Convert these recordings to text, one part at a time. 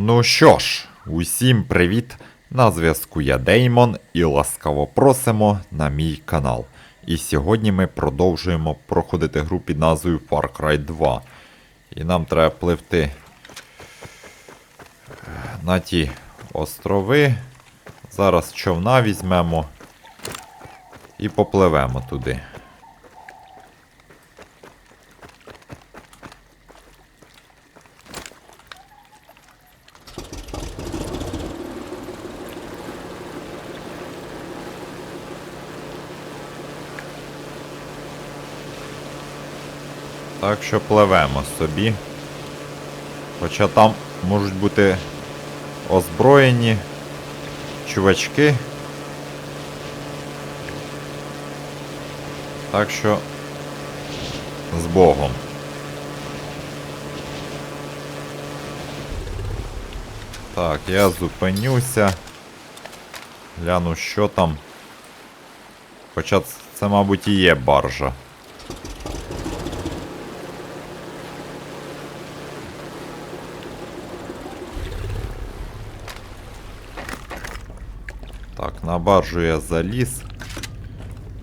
Ну що ж, усім привіт! На зв'язку я Деймон і ласкаво просимо на мій канал. І сьогодні ми продовжуємо проходити гру під назвою Far Cry 2. І нам треба пливти е, на ті острови. Зараз човна візьмемо і попливемо туди. Так що пливемо собі. Хоча там можуть бути озброєні чувачки. Так що з Богом. Так, я зупинюся. Гляну, що там. Хоча це, мабуть, і є баржа. Так, на баржу я заліз.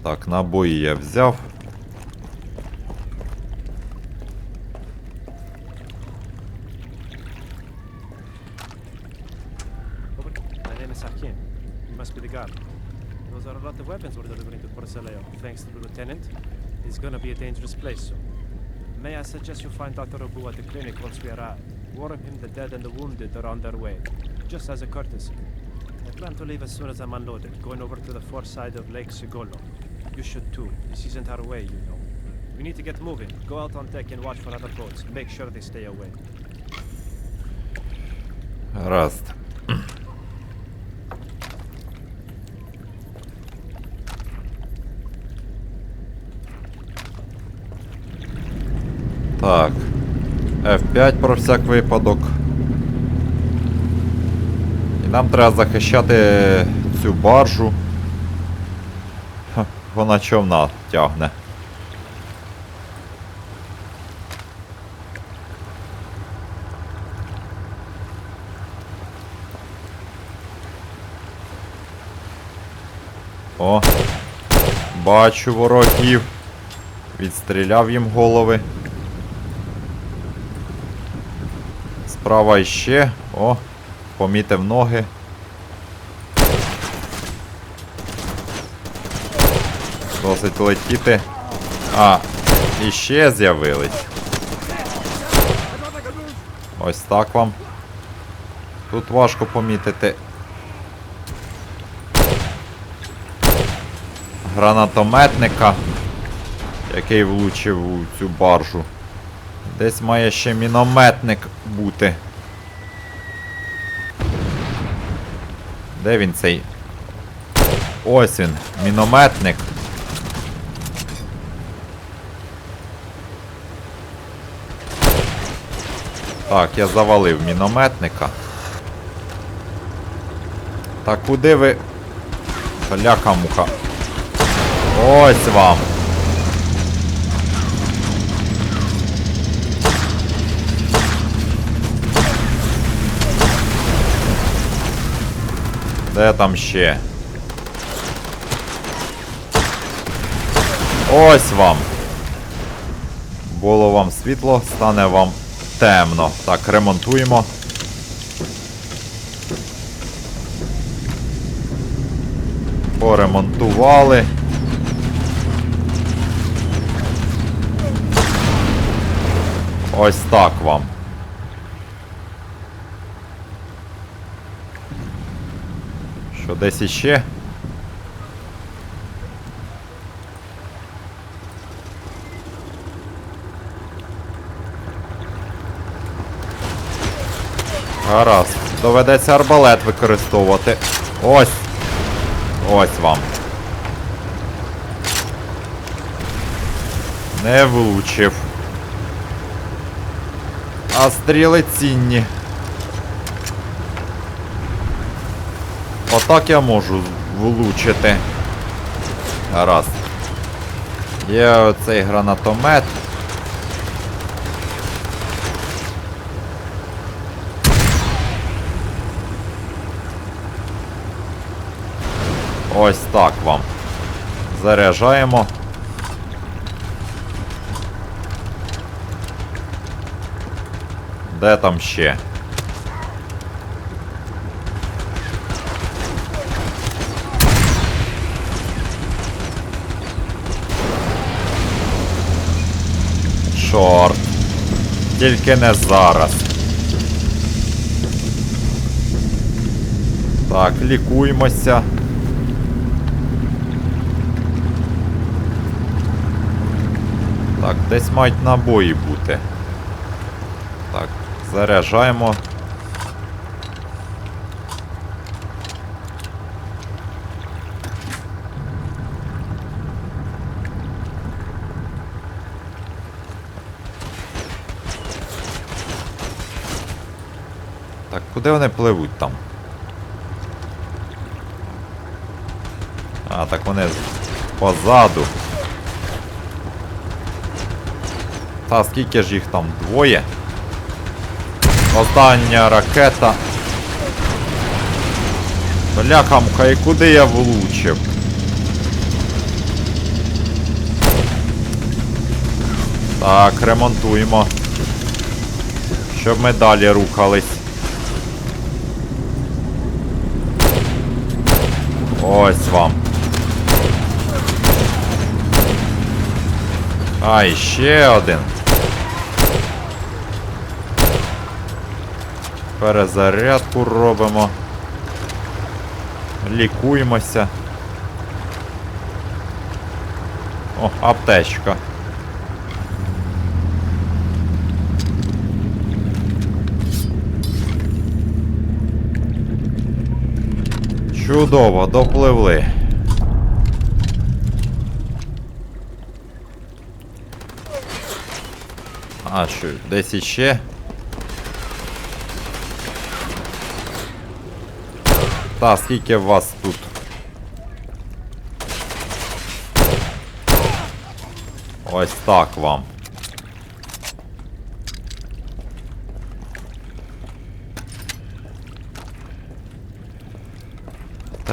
Так, набої я взяв. Those are a lot of weapons we're delivering to Porceleo, thanks to the lieutenant. It's gonna be a dangerous place soon. May I suggest you find Dr. Obu at the clinic once we arrive? Warn him the dead and the wounded are on their way, just as a courtesy. I plan to leave as soon as I'm unloaded, going over to the far side of Lake Sigolo. You should too. This isn't our way, you know. We need to get moving. Go out on deck and watch for other boats. Make sure they stay away. Гаразд. Так. F5 про всяк випадок. І нам треба захищати цю баржу. Вона човна тягне. О, бачу ворогів. Відстріляв їм голови. Справа іще. О, помітив ноги. Досить летіти. А, іще з'явились. Ось так вам. Тут важко помітити. гранатометника, який влучив у цю баржу. Десь має ще мінометник бути. Де він цей? Ось він, мінометник. Так, я завалив мінометника. Так куди ви. Бляха муха. Ось вам. Де там ще? Ось вам. Було вам світло, стане вам темно. Так, ремонтуємо. Поремонтували. Ось так вам. Що десь іще? Гаразд. Доведеться арбалет використовувати. Ось. Ось вам. Не влучив. А стріли цінні. Отак я можу влучити. Раз. Є оцей гранатомет. Ось так вам. Заряджаємо. Де там ще? Чорт. Тільки не зараз. Так, лікуємося. Так, десь мають набої бути. Так, заряджаємо. Куди вони пливуть там? А, так вони позаду. Та скільки ж їх там? Двоє? Остання ракета. Бляхамка, і куди я влучив? Так, ремонтуємо. Щоб ми далі рухались. Ось вам. А, і ще один. Перезарядку робимо. Лікуємося. О, аптечка. Чудово, допливли. А, що, десь іще? Та, скільки вас тут? Ось так вам.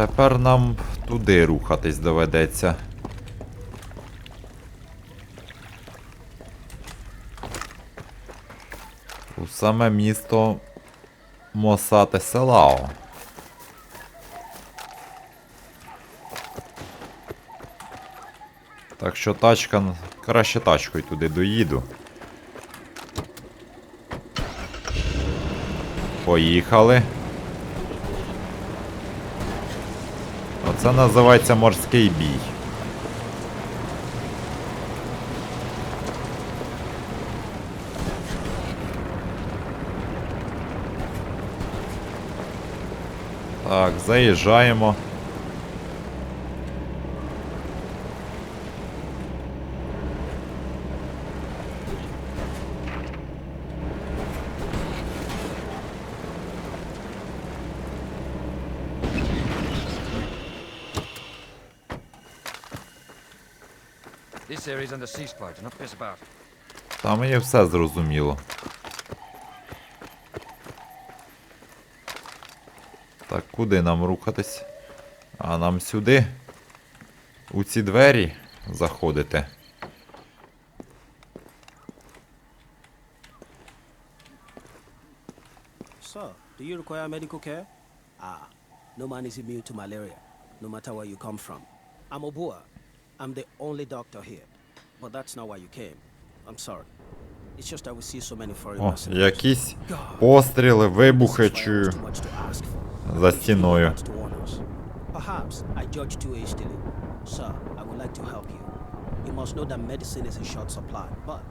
Тепер нам туди рухатись доведеться. У саме місто Мосате Селао. Так що тачка. Краще тачкою туди доїду. Поїхали. Оце називається морський бій. Так, заїжджаємо. This area's under ceasefire. Do not piss about. Та мені все зрозуміло. Так, куди нам рухатись? А нам сюди? У ці двері заходити. Sir, do you require medical care? Ah, no man is immune to malaria, no matter where you come from. I'm Obua. I'm the only doctor here. But that's not why you came. I'm sorry. It's just that we see so many foreign О, mercenaries. якісь постріли, вибухи This is why it чую was too much to ask for. за If you стіною. want to warn us. Perhaps I judge too hastily. Sir, I would like to help you. You must know that medicine is in short supply, but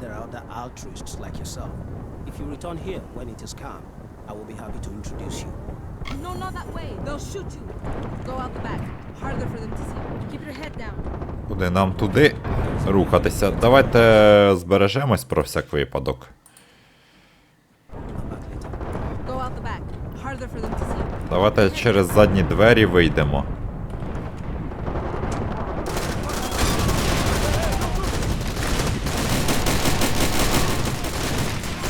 there are other altruists like yourself. If you return here when it is calm, I will be happy to introduce you. No, not that way. They'll shoot you. Go out the back. Harder for them to see. Куди нам туди рухатися? Давайте збережемось про всяк випадок. Давайте через задні двері вийдемо.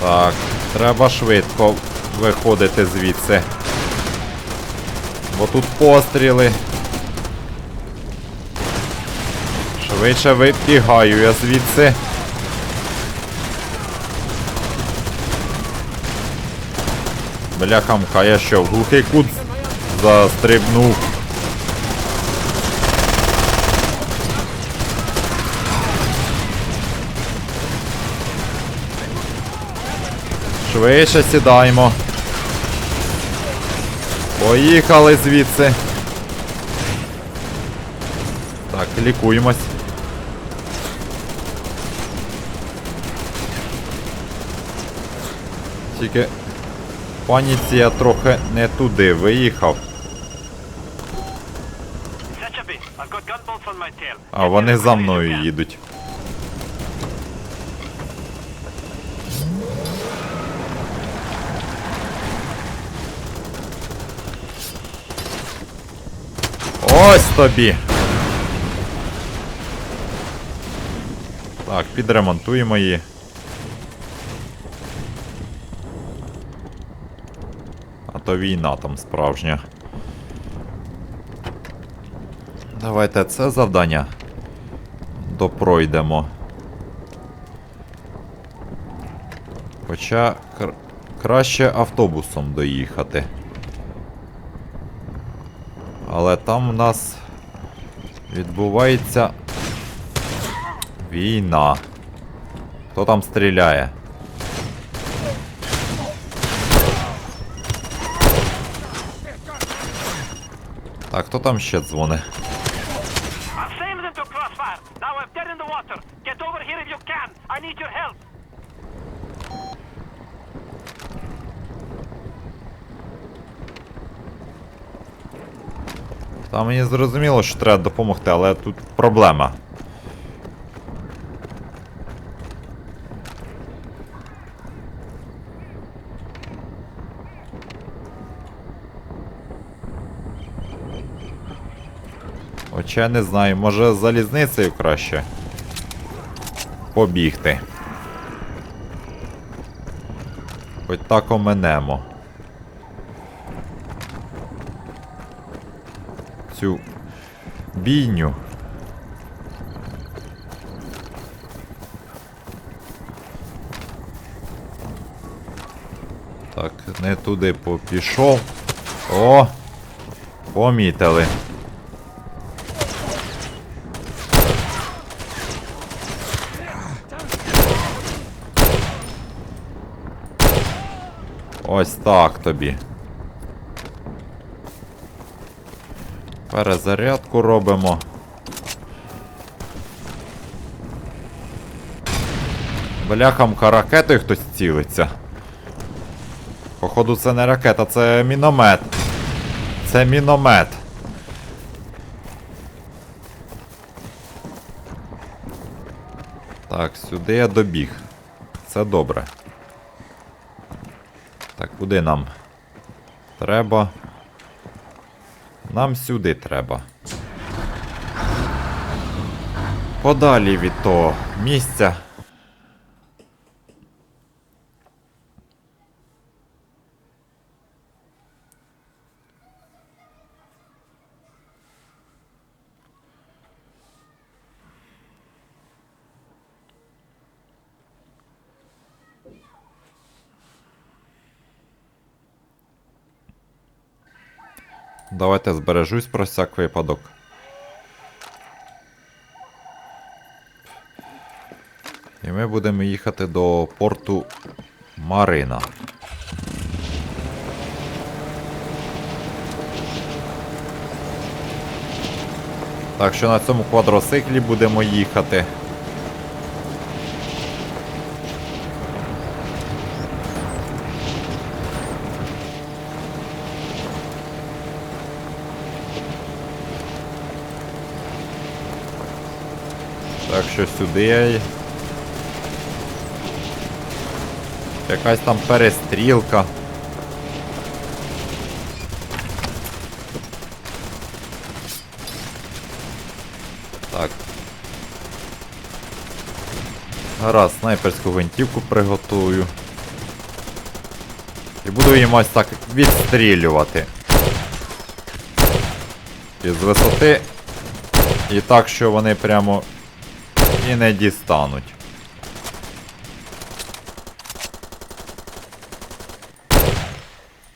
Так, треба швидко виходити звідси. Бо тут постріли. Швидше вибігаю я звідси. Бляхамка, я що, в глухий кут застрибнув. Швидше сідаємо. Поїхали звідси. Так, лікуємось. Тільки паніці я трохи не туди виїхав. А вони за мною їдуть. Ось тобі. Так, підремонтуємо її. То війна там справжня. Давайте це завдання допройдемо. Хоча кр- краще автобусом доїхати. Але там у нас відбувається війна. Хто там стріляє? Так, хто там ще дзвонить? I'm sailing into crossfire. Now I'm dead in the water. Get over here if you can. хто там ще дзвоне? Там мені зрозуміло, що треба допомогти, але тут проблема. Хоча я не знаю, може залізницею краще побігти. Хоч так оменемо. Цю бійню. Так, не туди попішов. О! Помітили. Ось так тобі. Перезарядку робимо. Бляхамка ракетою хтось цілиться. Походу, це не ракета, це міномет. Це міномет. Так, сюди я добіг. Це добре. Куди нам? Треба. Нам сюди треба. Подалі від того місця. Давайте збережусь про всяк випадок. І ми будемо їхати до порту Марина. Так що на цьому квадроциклі будемо їхати. Так що сюди Якась там перестрілка. Так. Гаразд, снайперську гвинтівку приготую. І буду їм ось так відстрілювати. Із висоти. І так, що вони прямо і не дістануть.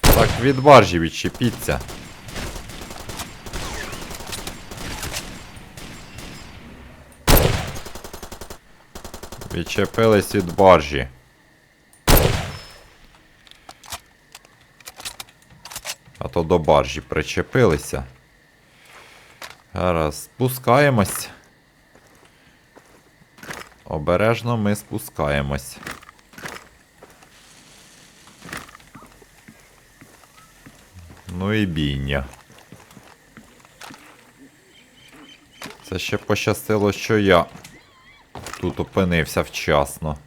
Так, від баржі відчепіться. Відчепились від баржі. А то до баржі причепилися. Зараз спускаємось. Обережно ми спускаємось. Ну і бійня. Це ще пощастило, що я тут опинився вчасно.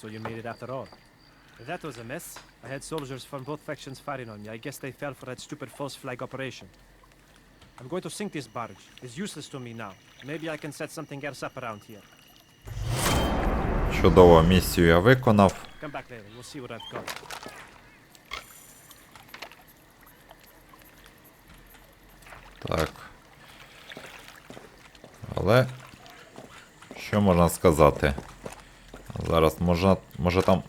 So you made it after all. That was a mess. Had soldiers from both factions firing on me. I guess they fell for that stupid false flag operation. I'm going to sink this barge. It's useless to me now. Maybe I can set something else up around here. Чудово, місію я виконав. Come back later. We'll see what I've got. Так. Але. Що можна сказати? Зараз можна. Може там.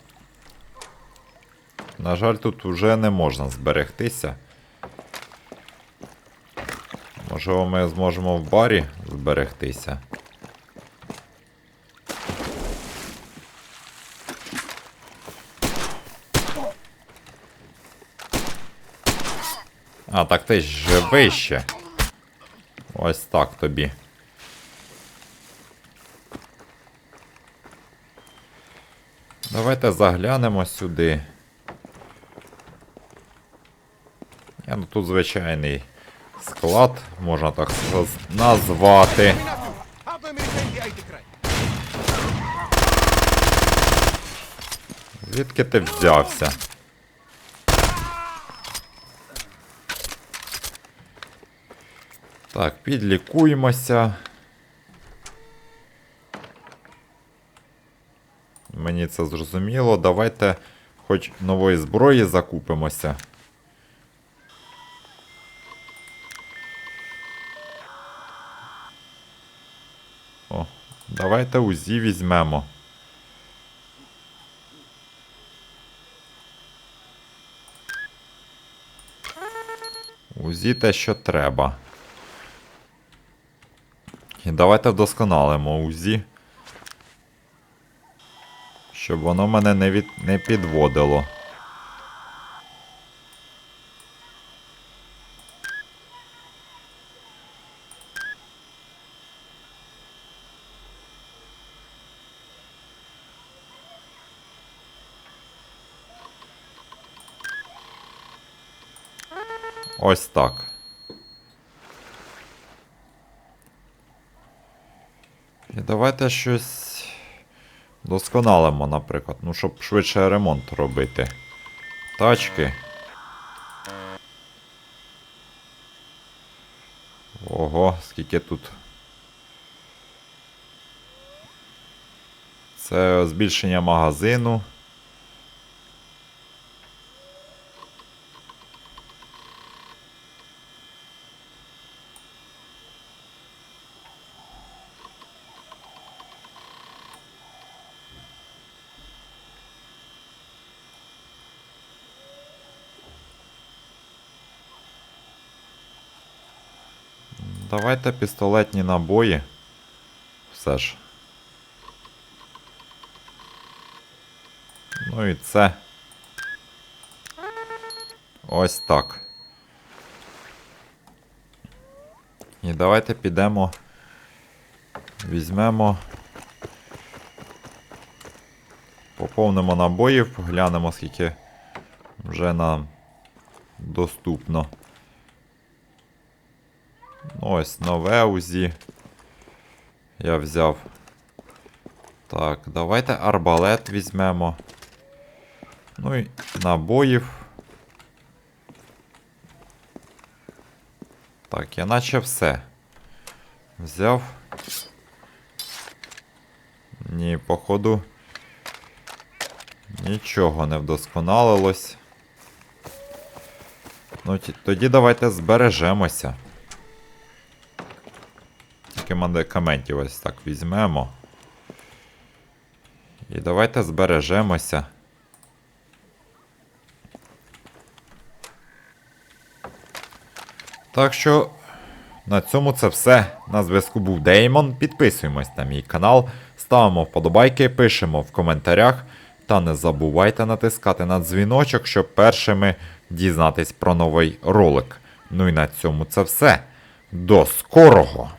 На жаль, тут вже не можна зберегтися. Можливо, ми зможемо в барі зберегтися. А, так ти ж живий ще. Ось так тобі. Давайте заглянемо сюди. Я, ну тут звичайний склад, можна так назвати. Звідки ти взявся? Так, підлікуємося. Мені це зрозуміло. Давайте хоч нової зброї закупимося. О, давайте УЗІ візьмемо. УЗІ те, що треба. І давайте вдосконалимо УЗІ. Щоб воно мене не, від... не підводило. Ось так. І давайте щось досконалимо, наприклад. Ну, щоб швидше ремонт робити. Тачки. Ого, скільки тут. Це збільшення магазину. Давайте пістолетні набої. Все ж. Ну і це. Ось так. І давайте підемо. Візьмемо. Поповнимо набоїв, глянемо, скільки вже нам доступно. Ось нове УЗІ. Я взяв. Так, давайте арбалет візьмемо. Ну і набоїв. Так, я наче все. Взяв. Ні, походу. Нічого не вдосконалилось. Ну, тоді давайте збережемося. Тільки медикаментів ось так візьмемо. І давайте збережемося. Так що на цьому це все. На зв'язку був Деймон. Підписуємось на мій канал, ставимо вподобайки, пишемо в коментарях. Та не забувайте натискати на дзвіночок, щоб першими дізнатись про новий ролик. Ну і на цьому це все. До скорого!